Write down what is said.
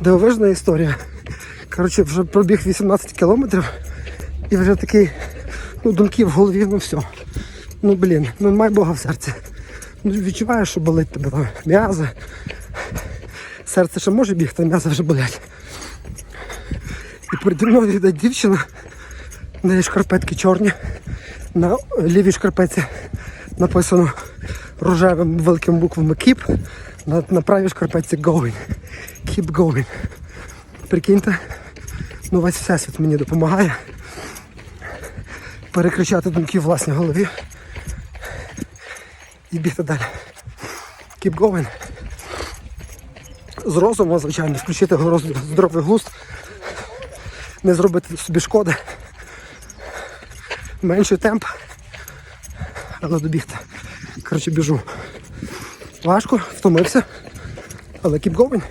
дивовижна історія. Коротше, вже пробіг 18 кілометрів і вже такий, ну, думки в голові, ну все. Ну блін, ну май Бога в серці. Ну, відчуваєш, що болить тебе там м'язи. Серце ще може бігти, а вже болять. І переді мною йде дівчина, в неї шкарпетки чорні. На лівій шкарпетці написано рожевим великими буквами Keep. На, на правій шкарпетці Going. Keep going. Прикиньте, ну весь всесвіт мені допомагає перекричати думки в власній голові і бігти далі. Keep going. З розуму, звичайно, включити здоровий глузд, не зробити собі шкоди. Менший темп, але добігти. Коротше, біжу. Важко, втомився, але keep going.